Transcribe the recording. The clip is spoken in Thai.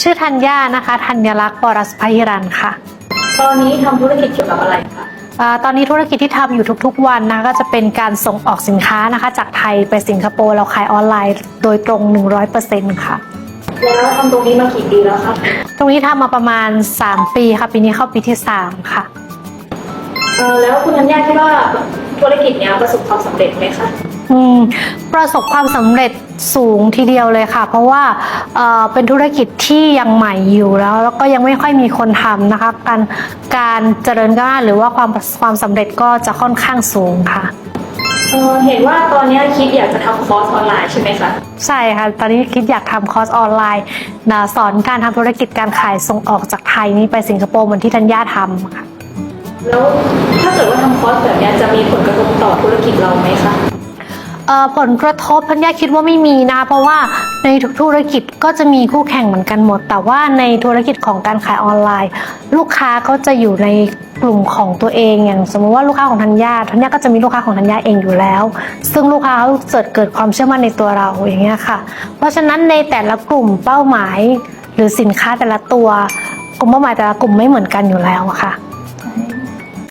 ชื่อธัญญานะคะธัญลักษณ์ปรัสพหิรันค่ะ ตอนนี้ทำธุรกิจเกี่ยวกับอะไรคะอ่าตอนนี้ธุรกิจที่ทำอยู่ทุกๆวันนะคะก็จะเป็นการส่งออกสินค้านะคะ จากไทยไปสิงคโปร์เราขายออนไลน์ โดยตรง 100%ค่ะ แล้วทำตรงนี้มากี่ปีแล้วคะตรงนี้ทำมาประมาณ 3 ปีค่ะ ปีนี้เข้าปีที่ 3 ค่ะ เออแล้วคุณธัญญาคิดว่าธุรกิจเนี้ยประสบความสำเร็จไหมคะอืม ประสบความสำเร็จสูงทีเดียวเลยค่ะ เพราะว่าเอ่อเป็นธุรกิจที่ยังใหม่อยู่แล้ว แล้วก็ยังไม่ค่อยมีคนทำนะคะ การการเจริญก้าวหน้าหรือว่าความความสำเร็จก็จะค่อนข้างสูงค่ะเออเห็นว่าตอนเนี้ยคิดอยากจะทำคอร์สออนไลน์ใช่ไหมคะใช่ค่ะ ตอนนี้คิดอยากทำคอร์สออนไลน์นะสอนการทำธุรกิจการขายส่งออกจากไทยนี่ไปสิงคโปร์เหมือนที่ธัญญาทำค่ะแล้วถ้าเกิดว่าทำคอร์สแบบเนี้ยจะมีผลกระทบต่อธุรกิจเราไหมคะเอ่อ ผลกระทบพัญญาคิดว่าไม่มีนะ เพราะว่าในทุกธุรกิจก็จะมีคู่แข่งเหมือนกันหมด แต่ว่าในธุรกิจของการขายออนไลน์ ลูกค้าก็จะอยู่ในกลุ่มของตัวเองอย่างสมมติว่าลูกค้าของธัญญาธัญญาก็จะมีลูกค้าของธัญญาเองอยู่แล้ว ซึ่งลูกค้าเขาเกิดเกิดความเชื่อมั่นในตัวเราอย่างเงี้ยค่ะ เพราะฉะนั้นในแต่ละกลุ่มเป้าหมาย หรือสินค้าแต่ละตัว กลุ่มเป้าหมายแต่ละกลุ่มไม่เหมือนกันอยู่แล้วค่ะ